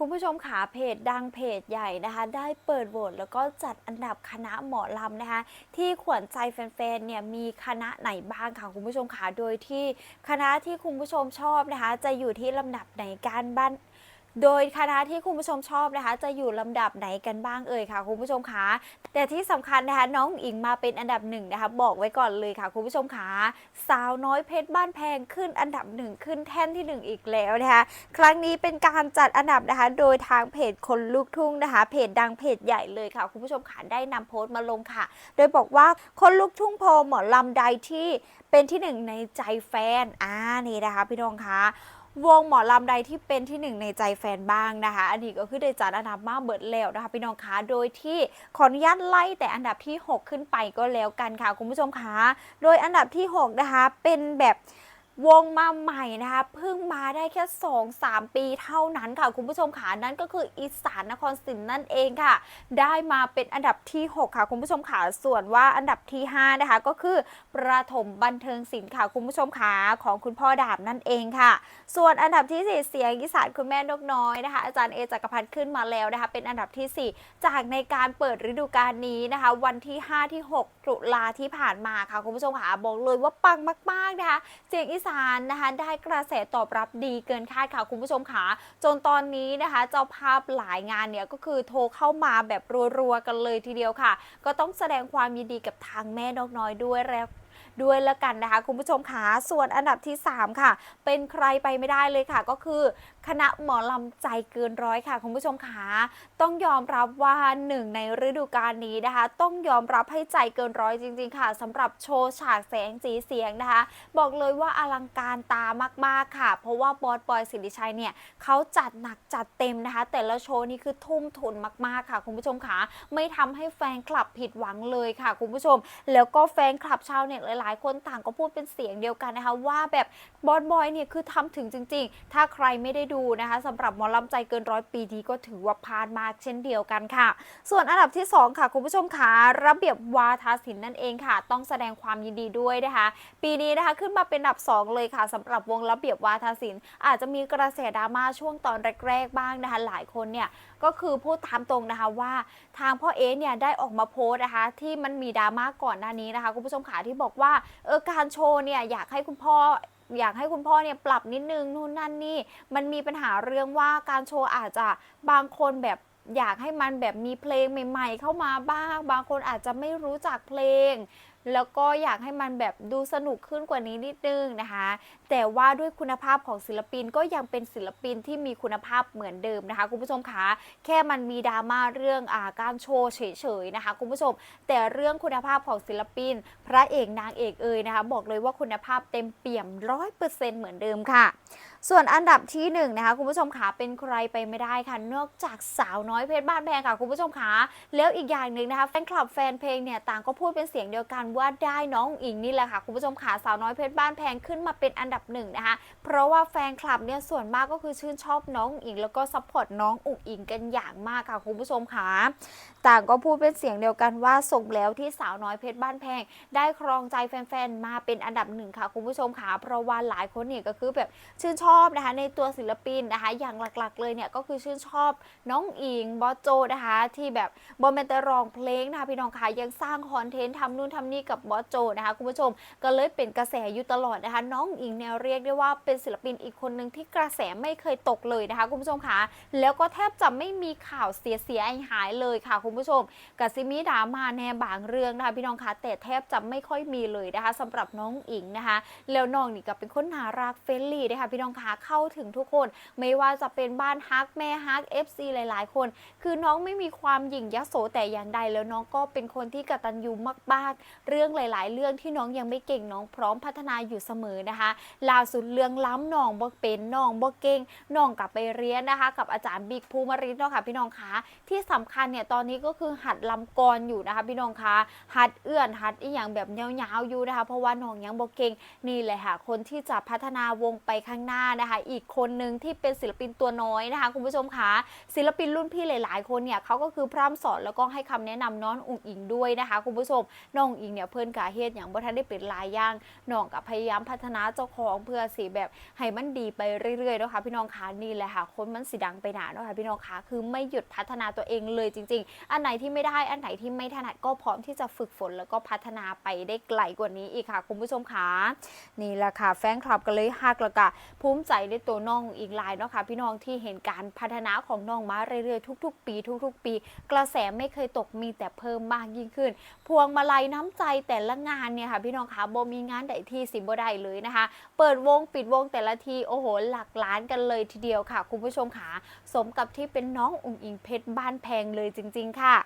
คุณผู้ชมขาเพจดังเพจใหญ่นะคะ ได้เปิดโหวตแล้วก็จัดอันดับคณะหมอลำนะคะ ที่ขวัญใจแฟนๆเนี่ยมีคณะไหนบ้างค่ะคุณผู้ชมขาโดยที่คณะที่คุณผู้ชมชอบนะคะ จะอยู่ที่ลำดับไหนการบ้าน โดยคณะที่คุณผู้ชมชอบนะคะ จะอยู่ลำดับไหนกันบ้างเอ่ยค่ะ คุณผู้ชมคะแต่ที่สำคัญนะคะน้องอิงมาเป็นอันดับหนึ่งนะคะ บอกไว้ก่อนเลยค่ะ คุณผู้ชมคะสาวน้อยเพชรบ้านแพงขึ้นอันดับหนึ่งขึ้นแท่นที่หนึ่งอีกแล้วนะคะครั้งนี้เป็นการจัดอันดับนะคะ โดยทางเพจคนลูกทุ่งนะคะ เพจดังเพจใหญ่เลยค่ะ คุณผู้ชมคะได้นำโพสต์มาลงค่ะ โดยบอกว่าคนลูกทุ่งโพลหมอลำใดที่เป็นที่หนึ่งในใจแฟนอ่านี่นะคะพี่น้องคะ วงหมอลำใดที่เป็นที่หนึ่งในใจแฟนบ้างนะคะ อันนี้ก็คือได้จัดอันดับมาเบิดแล้วนะคะพี่น้องคะโดยที่ขออนุญาตไล่แต่อันดับที่ 6 ขึ้นไปก็แล้วกันค่ะคุณผู้ชมคะโดยอันดับที่ 6 นะคะ เป็นแบบ วงมาใหม่นะคะเพิ่งมาได้แค่ 2-3 ปีเท่านั้นค่ะ คุณผู้ชมขานั่นก็คืออีสานนครศรีนั่นเองค่ะ ได้มาเป็นอันดับที่ 6 ค่ะ คุณผู้ชมขาส่วนว่าอันดับที่ 5 นะคะ ก็คือประถมบันเทิงศิลป์ค่ะ คุณผู้ชมขาของคุณพ่อดาบนั่นเองค่ะ ส่วนอันดับที่ 4 เสียงอีสานคุณแม่นกน้อยนะคะ อาจารย์เอจักรพันธ์ขึ้นมาแล้วนะคะ เป็นอันดับทีสี่4 จากในการเปิดฤดูกาลนี้นะคะ วันที่ 5 ที่ 6 ตุลาที่ผ่านมาค่ะ คุณผู้ชมค่ะบอกเลยว่าปังมาก ๆนะคะ เสียงอีสานนะคะได้กระแสตอบรับดีเกินคาดค่ะคุณผู้ชมค่ะจนตอนนี้นะคะเจ้าภาพหลายงานเนี่ยก็คือโทรเข้ามาแบบรัวๆกันเลยทีเดียวค่ะ ก็ต้องแสดงความยินดีกับทางแม่นกน้อยด้วยแล้วด้วยแล้วกันนะคะ คุณผู้ชมค่ะส่วนอันดับที่ 3 ค่ะ เป็นใครไปไม่ได้เลยค่ะ ก็คือ คณะหมอลำใจเกินร้อยค่ะคุณผู้ชมค่ะต้องยอมรับว่าหนึ่งในฤดูกาลนี้นะคะ ต้องยอมรับให้ใจเกินร้อยจริง ๆ ค่ะสำหรับโชว์ฉากแสงสีเสียงนะคะ บอกเลยว่าอลังการตามากๆค่ะ เพราะว่าบอสบอยสิริชัยเนี่ยเขาจัดหนักจัดเต็มนะคะ แต่ละโชว์นี่คือทุ่มทุนมากๆค่ะ คุณผู้ชมค่ะไม่ทำให้แฟนคลับผิดหวังเลยค่ะ คุณผู้ชม แล้วก็แฟนคลับชาวเน็ตหลาย ๆ คนต่างก็พูดเป็นเสียงเดียวกันนะคะ ว่าแบบบอสบอยเนี่ยคือทำถึงจริง ๆ ถ้าใครไม่ได้ดูนะคะสำหรับหมอลำใจเกินร้อยปีนี้ก็ถือว่าพลาดมากเช่นเดียวกันค่ะ ส่วนอันดับที่ 2 ค่ะคุณผู้ชมค่ะระเบียบวาทศิลป์นั่นเองค่ะ ต้องแสดงความยินดีด้วยนะคะ ปีนี้นะคะขึ้นมาเป็นอันดับ 2 เลยค่ะสำหรับวงระเบียบวาทศิลป์อาจจะมีกระแสดราม่าช่วงตอนแรกๆบ้างนะคะ หลายคนเนี่ยก็คือพูดตามตรงนะคะว่าทางพ่อเอ๊เนี่ยได้ออกมาโพสต์นะคะ ที่มันมีดราม่าก่อนหน้านี้นะคะคุณผู้ชมขาที่บอกว่าเออการโชว์เนี่ยอยากให้คุณพ่อ อยากให้คุณพ่อเนี่ยปรับนิดนึงนู่นนั่นนี่มันมีปัญหาเรื่องว่าการโชว์อาจจะบางคนแบบอยากให้มันแบบมีเพลงใหม่ ๆ เข้ามาบ้าง บางคนอาจจะไม่รู้จักเพลง แล้วก็อยากให้มันแบบดูสนุกขึ้นกว่านี้นิดนึงนะคะ แต่ว่าด้วยคุณภาพของศิลปินก็ยังเป็นศิลปินที่มีคุณภาพเหมือนเดิมนะคะ คุณผู้ชมคะแค่มันมีดราม่าเรื่องอาการโชว์เฉยๆนะคะ คุณผู้ชม แต่เรื่องคุณภาพของศิลปิน พระเอกนางเอกเอ่ยนะคะ บอกเลยว่าคุณภาพเต็มเปี่ยมร้อยเปอร์เซ็นต์เหมือนเดิมค่ะ ส่วนอันดับที่หนึ่งนะคะคุณผู้ชมขาเป็นใครไปไม่ได้ค่ะ นอกจากสาวน้อยเพชรบ้านแพงค่ะคุณผู้ชมขาแล้วอีกอย่างหนึ่งนะคะแฟนคลับแฟนเพลงเนี่ยต่างก็พูดเป็นเสียงเดียวกันว่าได้น้องอิงนี่แหละค่ะคุณผู้ชมขาสาวน้อยเพชรบ้านแพงขึ้นมาเป็นอันดับหนึ่งนะคะ เพราะว่าแฟนคลับเนี่ยส่วนมากก็คือชื่นชอบน้องอิง แล้วก็ซัพพอร์ตน้องอุ๋งอิงกันอย่างมากค่ะคุณผู้ชมขา ต่างก็พูดเป็นเสียงเดียวกันว่าส่งแล้วที่สาวน้อยเพชรบ้านแพง ได้ครองใจแฟนๆ มาเป็นอันดับหนึ่งค่ะคุณผู้ชมค่ะเพราะว่าหลายคนเนี่ยก็คือแบบชื่นชอบนะคะในตัวศิลปินนะคะอย่างหลักๆ เลยเนี่ยก็คือชื่นชอบน้องอิงบอสโจนะคะที่แบบบอมเมนต่ร้องเพลงนะคะพี่น้องค่ะยังสร้างคอนเทนต์ทำนู่นทำนี่กับบอสโจนะคะคุณผู้ชมก็เลยเป็นกระแสอยู่ตลอดนะคะน้องอิงเนี่ยเรียกได้ว่าเป็นศิลปินอีกคนหนึ่งที่กระแสไม่เคยตกเลยนะคะคุณผู้ชมค่ะแล้วก็แทบจะไม่มีข่าวเสียๆหายๆเลยค่ะคุณผู้ชมกับซิมีดามาแน่บางเรื่องนะคะพี่น้องคะแต่แทบจะไม่ค่อยมีเลยนะคะสำหรับน้องอิงนะคะ แล้วน้องนี่ก็เป็นคนน่ารักเฟรนลี่นะคะพี่น้องคะเข้าถึงทุกคน ไม่ว่าจะเป็นบ้านฮักแม่ฮัก FC หลาย ๆ คน คือน้องไม่มีความหยิ่งยโสแต่อย่างใดแล้วน้องก็เป็นคนที่กตัญญูมากๆ เรื่องหลาย ๆ เรื่องที่น้องยังไม่เก่งน้องพร้อมพัฒนาอยู่เสมอนะคะล่าสุดเรื่องล้ำน้องบ่เป็นน้องบ่เก่งน้องกลับไปเรียนนะคะ กับอาจารย์บิ๊กภูมิริศเนาะค่ะพี่น้องคะที่สำคัญเนี่ยตอนนี้ก็คือหัดลำกรอยู่นะคะ พี่น้องคะหัดเอื้อนหัดอีหยังแบบยาวๆอยู่นะคะ เพราะว่าน้องยังบ่เก่งนี่แหละค่ะ คนที่จะพัฒนาวงไปข้างหน้านะคะ อีกคนหนึ่งที่เป็นศิลปินตัวน้อยนะคะ คุณผู้ชมคะศิลปินรุ่นพี่หลาย ๆ คนเนี่ยเขาก็คือพร่ำสอนแล้วก็ให้คำแนะนำน้องอุ๋งอิงด้วยนะคะ คุณผู้ชมน้องอิงเนี่ยเพิ่นกะเฮ็ดอย่างบ่ทันได้เป็นลายย่างน้องก็พยายามพัฒนาเจ้าของเพื่อสิแบบให้มันดีไปเรื่อยๆนะคะพี่น้องคะนี่แหละค่ะ คนมันสิดังไปหนาเนาะค่ะพี่น้องคะคือไม่หยุดพัฒนาตัวเองเลยจริงๆอันไหนที่ไม่ได้อันไหนที่ไม่ถนัดก็พร้อมที่จะฝึกฝนแล้วก็พัฒนาไปได้ไกลกว่านี้อีกค่ะ คุณผู้ชมคะนี่แหละค่ะแฟนคลับก็เลยฮักแล้วก็ภูมิใจในตัวน้องอีกลายเนาะค่ะพี่น้องที่เห็นการพัฒนาของน้องมาเรื่อยๆทุก ๆ ปี ทุก ๆ ปี กระแสไม่เคยตกมีแต่เพิ่มมากยิ่งขึ้น พวงมาลัยน้ำใจแต่ละงานเนี่ยค่ะพี่น้องคะโบมีงานใดที่สิบ่ได้เลยนะคะ เปิดวงปิดวงแต่ละทีโอ้โหหลักล้านกันเลยทีเดียวค่ะ คุณผู้ชมค่ะสมกับที่เป็นน้องอุ๋งอิงเพชรบ้านแพงเลยจริง ๆค่ะ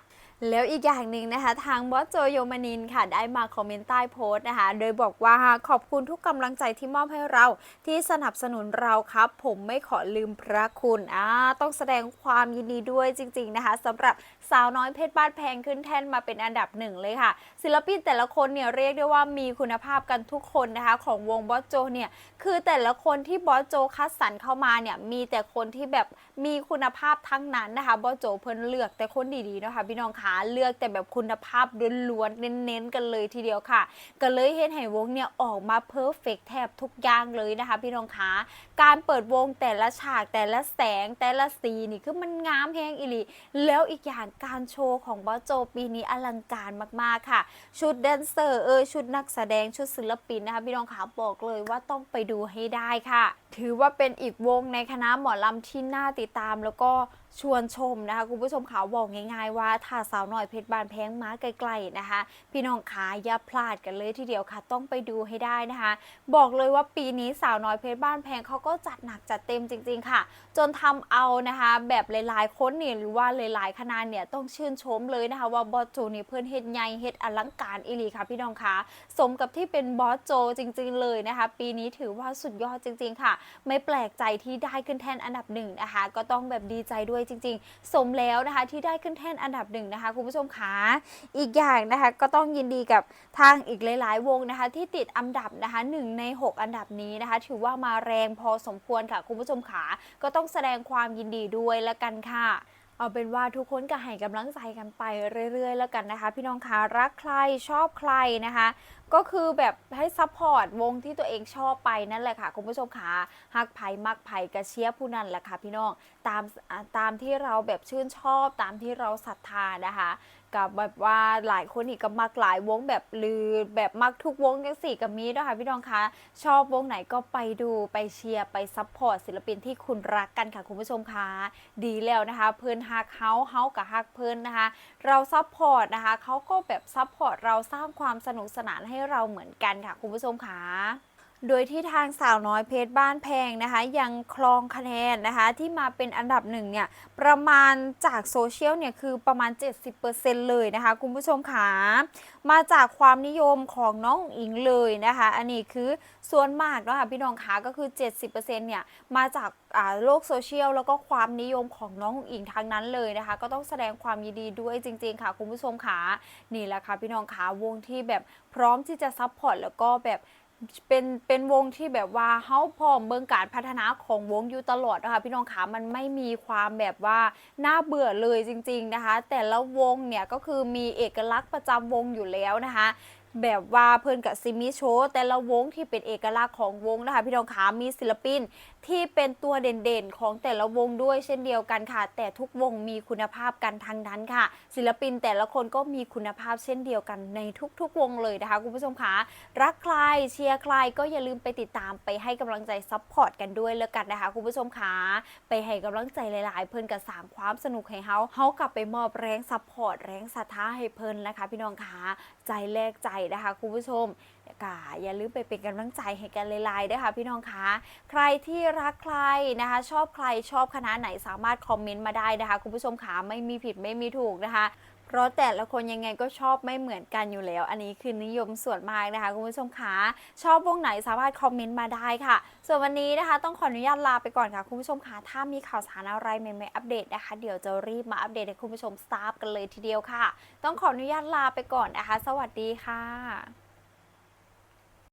แล้วอีกอย่างหนึ่งนะคะ ทางบอสโจโยมานินค่ะ ได้มาคอมเมนต์ใต้โพสต์นะคะ โดยบอกว่าขอบคุณทุกกำลังใจที่มอบให้เราที่สนับสนุนเราครับ ผมไม่ขอลืมพระคุณอ่าต้องแสดงความยินดีด้วยจริง ๆนะคะสำหรับสาวน้อยเพชรบ้านแพงขึ้นแท่นมาเป็นอันดับหนึ่งเลยค่ะ ศิลปินแต่ละคนเนี่ยเรียกได้ว่ามีคุณภาพกันทุกคนนะคะ ของวงบอสโจเนี่ยคือแต่ละคนที่บอสโจคัดสรรเข้ามาเนี่ยมีแต่คนที่แบบมีคุณภาพทั้งนั้นนะคะบอสโจเพิ่นเลือกแต่คนดีๆนะคะพี่น้องคะเลือกแต่แบบคุณภาพล้วนๆเน้นๆกันเลยทีเดียวค่ะ ก็เลยเห็นให้วงเนี่ยออกมาเพอร์เฟกแทบทุกอย่างเลยนะคะ พี่น้องคะการเปิดวงแต่ละฉากแต่ละแสงแต่ละสีนี่คือมันงามแฮงอีลีแล้วอีกอย่างการโชว์ของบอสโจปีนี้อลังการมากๆค่ะ ชุดแดนเซอร์เอยชุดนักแสดงชุดศิลปินนะคะ พี่น้องขาบอกเลยว่าต้องไปดูให้ได้ค่ะ ถือว่าเป็นอีกวงในคณะหมอลำที่น่าติดตามแล้วก็ชวนชมนะคะ คุณผู้ชมขาบอกง่ายๆว่าถ้าสาวหน่อยเพชรบานแพงมาไกลๆนะคะ พี่น้องขาอย่าพลาดกันเลยทีเดียวค่ะ ต้องไปดูให้ได้นะคะ บอกเลยว่าปีนี้สาวน้อยเพชรบ้านแพงเขาก็จัดหนักจัดเต็มจริง ๆ ค่ะ จนทำเอานะคะ แบบหลายๆคนเนี่ยหรือว่าหลายๆคณะเนี่ยต้องชื่นชมเลยนะคะ ว่าบอสโจนี่เพื่อนเฮ็ดใหญ่เฮ็ดอลังการอีหลีค่ะ พี่น้องคะสมกับที่เป็นบอสโจจริง ๆ เลยนะคะ ปีนี้ถือว่าสุดยอดจริง ๆ ค่ะไม่แปลกใจที่ได้ขึ้นแท่นอันดับหนึ่งนะคะ ก็ต้องแบบดีใจด้วยจริง ๆ สมแล้วนะคะที่ได้ขึ้นแท่นอันดับหนึ่งนะคะคุณผู้ชมคะอีกอย่างนะคะก็ต้องยินดีกับทางอีกหลาย ๆ วงนะคะ ที่ติดอันดับนะคะหนึ่งใน 6 อันดับนี้นะคะ ถือว่ามาแรงพอสมควรค่ะคุณผู้ชมขาก็ต้องแสดงความยินดีด้วยละกันค่ะ เอาเป็นว่าทุกคนก็ให้กำลังใจกันไปเรื่อย ๆ แล้วกันนะคะ พี่น้องคะรักใครชอบใครนะคะ ก็คือแบบให้ซัพพอร์ตวงที่ตัวเองชอบไปนั่นแหละค่ะคุณผู้ชมคะฮักไผ่มักไผ่กระเชียผู้นั้นแหละค่ะพี่น้องตามตามที่เราแบบชื่นชอบตามที่เราศรัทธานะคะกับแบบว่าหลายคนอีกก็มักหลายวงแบบลือ แบบมักทุกวงจังสี่กับมีด้วยค่ะพี่น้องคะชอบวงไหนก็ไปดูไปเชียร์ไปซัพพอร์ตศิลปินที่คุณรักกันค่ะคุณผู้ชมคะดีแล้วนะคะ เพื่อนฮักเฮาเฮากับฮักเพื่อนนะคะ เราซัพพอร์ตนะคะเขาก็แบบซัพพอร์ตเราสร้างความสนุกสนานให้เราเหมือนกันค่ะคุณผู้ชมคะ โดยที่ทางสาวน้อยเพชรบ้านแพงนะคะ ยังคลองคะแนนนะคะที่มาเป็นอันดับหนึ่งเนี่ยประมาณจากโซเชียลเนี่ยคือประมาณ 70%เลยนะคะคุณผู้ชมคะมาจากความนิยมของน้องอิงเลยนะคะ อันนี้คือส่วนมากนะคะพี่น้องคะก็คือ 70%เนี่ยมาจากาโลกโซเชียลแล้วก็ความนิยมของน้องอิงทั้งนั้นเลยนะคะ ก็ต้องแสดงความยินดีด้วยจริง ๆ ค่ะคุณผู้ชมคะนี่แหละค่ะพี่น้องคะวงที่แบบพร้อมที่จะซัพพอร์ตแล้วก็แบบ เป็นเป็นวงที่แบบว่าเฮาพร้อมเบิ่งการพัฒนาของวงอยู่ตลอดนะคะพี่น้องคะมันไม่มีความแบบว่าน่าเบื่อเลยจริง ๆนะคะ แต่ละวงเนี่ยก็คือมีเอกลักษณ์ประจำวงอยู่แล้วนะคะแบบว่าเพื่อนกับซิมิโชแต่ละวงที่เป็นเอกลักษณ์ของวงนะคะพี่น้องขามีศิลปิน ที่เป็นตัวเด่นๆ ของแต่ละวงด้วยเช่นเดียวกันค่ะ แต่ทุกวงมีคุณภาพกันทั้งนั้นค่ะ ศิลปินแต่ละคนก็มีคุณภาพเช่นเดียวกันในทุกๆ วงเลยนะคะ คุณผู้ชมคะรักใครเชียร์ใครก็อย่าลืมไปติดตามไปให้กำลังใจซัพพอร์ตกันด้วยแล้วกันนะคะ คุณผู้ชมคะไปให้กำลังใจหลายๆ เพิ่นกับสางความสนุกให้เฮาเฮากลับไปมอบแรงซัพพอร์ตแรงศรัทธาให้เพิ่นนะคะ พี่น้องคะใจแลกใจนะคะ คุณผู้ชม กาอย่าลืมไปเป็นกำลังใจให้กันหลยๆด้วยค่ะพี่น้องคะใครที่รักใครนะคะ ชอบใครชอบคณะไหนสามารถคอมเมนต์มาได้นะคะ คุณผู้ชมคะไม่มีผิดไม่มีถูกนะคะเพราะแต่ละคนยังไงก็ชอบไม่เหมือนกันอยู่แล้ว อันนี้คือนิยมส่วนมากนะคะคุณผู้ชมคะชอบวงไหนสามารถคอมเมนต์มาได้ค่ะ ส่วนวันนี้นะคะ ต้องขออนุญาตลาไปก่อนค่ะคุณผู้ชมคะถ้ามีข่าวสารอะไรใหม่ๆอัปเดตนะคะ เดี๋ยวจะรีบมาอัปเดตให้คุณผู้ชมทราบกันเลยทีเดียวค่ะ ต้องขออนุญาตลาไปก่อนนะคะ สวัสดีค่ะ